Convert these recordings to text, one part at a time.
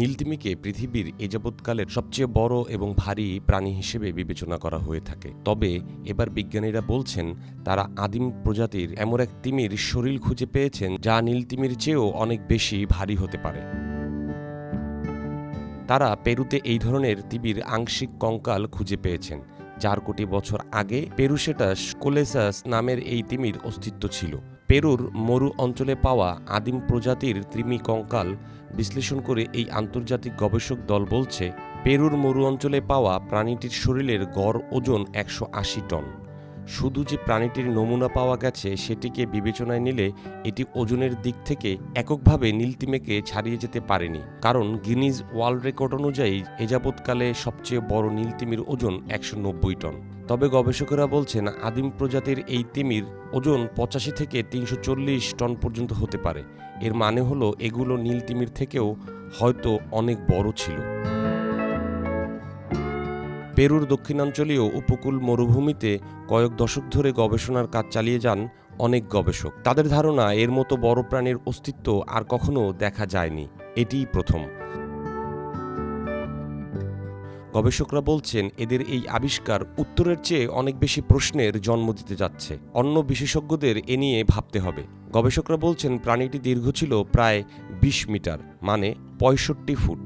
নীলতিমিকে পৃথিবীর এ যাবৎকালের সবচেয়ে বড় এবং ভারী প্রাণী হিসেবে বিবেচনা করা হয়ে থাকে। তবে এবার বিজ্ঞানীরা বলছেন, তারা আদিম প্রজাতির এমন এক তিমির শরীর খুঁজে পেয়েছেন যা নীলতিমির চেয়েও অনেক বেশি ভারী হতে পারে। তারা পেরুতে এই ধরনের তিমির আংশিক কঙ্কাল খুঁজে পেয়েছেন চার কোটি বছর আগে পেরুসেটাস কোলেসাস নামের এই তিমির অস্তিত্ব ছিল। পেরুর মরু অঞ্চলে পাওয়া আদিম প্রজাতির ত্রিমি কঙ্কাল বিশ্লেষণ করে এই আন্তর্জাতিক গবেষক দল বলছে, পেরুর মরু অঞ্চলে পাওয়া প্রাণীটির শরীরের গড় ওজন একশো আশি টন। শুধু যে প্রাণীটির নমুনা পাওয়া গেছে সেটিকে বিবেচনায় নিলে এটি ওজনের দিক থেকে এককভাবে নীলতিমেকে ছাড়িয়ে যেতে পারেনি। কারণ গিনিজ ওয়ার্ল্ড রেকর্ড অনুযায়ী এ যাবৎকালে সবচেয়ে বড় নীলতিমির ওজন একশো নব্বই টন। তবে গবেষকেরা বলছেন, আদিম প্রজাতির এই তিমির ওজন পঁচাশি থেকে তিনশো চল্লিশ টন পর্যন্ত হতে পারে। এর মানে হলো এগুলো নীলতিমির থেকেও হয়তো অনেক বড় ছিল। পেরুর দক্ষিণাঞ্চলীয় উপকূল মরুভূমিতে কয়েক দশক ধরে গবেষণার কাজ চালিয়ে যান অনেক গবেষক। তাদের ধারণা এর মতো বড় প্রাণীর অস্তিত্ব আর কখনো দেখা যায়নি। এটিই প্রথম। গবেষকরা বলছেন, এদের এই আবিষ্কার উত্তরের চেয়ে অনেক বেশি প্রশ্নের জন্ম দিতে যাচ্ছে। অন্য বিশেষজ্ঞদের এ নিয়ে ভাবতে হবে। গবেষকরা বলছেন, প্রাণীটি দীর্ঘ ছিল প্রায় বিশ মিটার মানে পঁয়ষট্টি ফুট।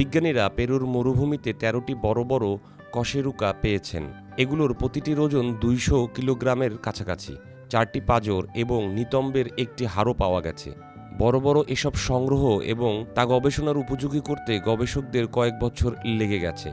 বিজ্ঞানীরা পেরুর মরুভূমিতে তেরোটি বড় বড় কশেরুকা পেয়েছেন। এগুলোর প্রতিটির ওজন দুইশো কিলোগ্রামের কাছাকাছি। চারটি পাজর এবং নিতম্বের একটি হাড়ও পাওয়া গেছে। বড় বড় এসব সংগ্রহ এবং তা গবেষণার উপযোগী করতে গবেষকদের কয়েক বছর লেগে গেছে।